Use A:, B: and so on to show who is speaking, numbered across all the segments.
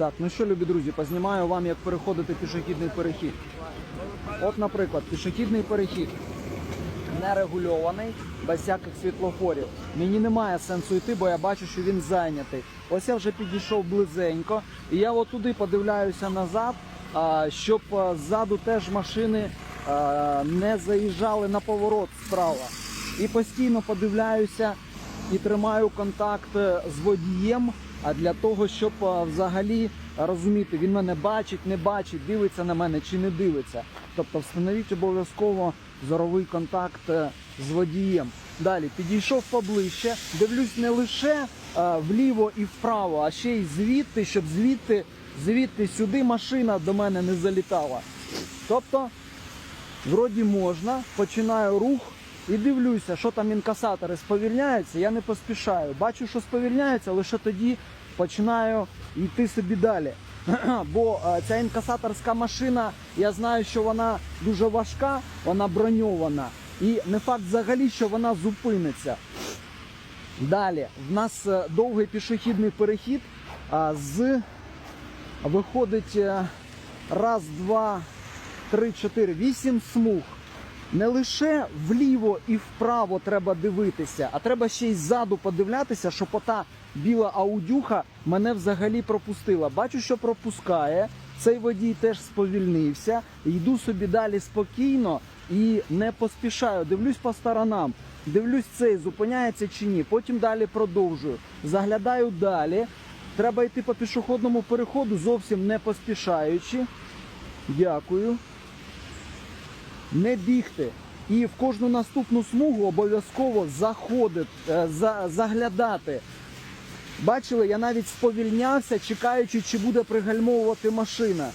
A: Так, ну що, любі друзі, познімаю вам, як переходити пішохідний перехід. От, наприклад, пішохідний перехід нерегульований, без всяких світлофорів. Мені немає сенсу йти, бо я бачу, що він зайнятий. Ось я вже підійшов близенько, і я от туди подивляюся назад, щоб ззаду теж машини не заїжджали на поворот справа. І постійно подивляюся і тримаю контакт е, з водієм, а для того, щоб взагалі розуміти, він мене бачить, не бачить, дивиться на мене чи не дивиться. Тобто встановіть обов'язково зоровий контакт е, з водієм. Далі підійшов поближче, дивлюсь не лише е, вліво і вправо, а ще й звідти, щоб звідти, звідти сюди машина до мене не залітала. Тобто, вроді можна, починаю рух і дивлюся, що там інкасатори сповільняються, я не поспішаю. Бачу, що сповільняються, лише тоді починаю йти собі далі. Бо е, ця інкасаторська машина, я знаю, що вона дуже важка, вона броньована. І не факт взагалі, що вона зупиниться. Далі, в нас е, довгий пішохідний перехід з виходить е, раз, два, три, чотири, вісім смуг. Не лише вліво і вправо треба дивитися, а треба ще й ззаду подивлятися, щоб ота біла аудюха мене взагалі пропустила. Бачу, що пропускає. Цей водій теж сповільнився. Йду собі далі спокійно і не поспішаю. Дивлюсь по сторонам. Дивлюсь, цей зупиняється чи ні. Потім далі продовжую. Заглядаю далі. Треба йти по пішохідному переходу, зовсім не поспішаючи. Дякую не бігти. І в кожну наступну смугу обов'язково заходити, е, за, заглядати. Бачили, я навіть сповільнявся, чекаючи, чи буде пригальмовувати машина.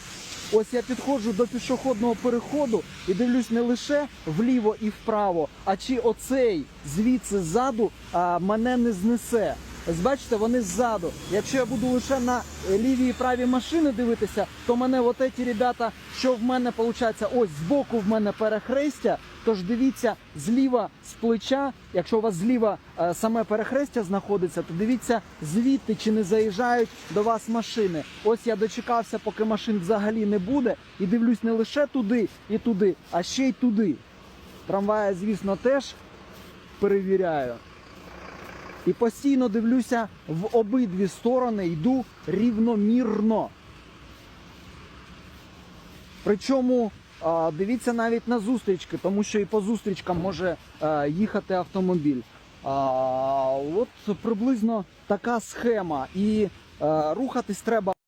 A: Ось я підходжу до пішохідного переходу і дивлюсь не лише вліво і вправо, а чи оцей звідси ззаду мене не знесе. Бачите, вони ззаду. Якщо я буду лише на лівій і правій машини дивитися, то мене от ці ребята, що в мене виходить, ось збоку в мене перехрестя. Тож дивіться зліва з плеча. Якщо у вас зліва е, саме перехрестя знаходиться, то дивіться звідти, чи не заїжджають до вас машини. Ось я дочекався, поки машин взагалі не буде, і дивлюсь не лише туди і туди, а ще й туди. Трамвая, звісно, теж перевіряю. І постійно дивлюся в обидві сторони, йду рівномірно. Причому дивіться навіть на зустрічки, тому що і по зустрічкам може їхати автомобіль. От приблизно така схема. І рухатись треба.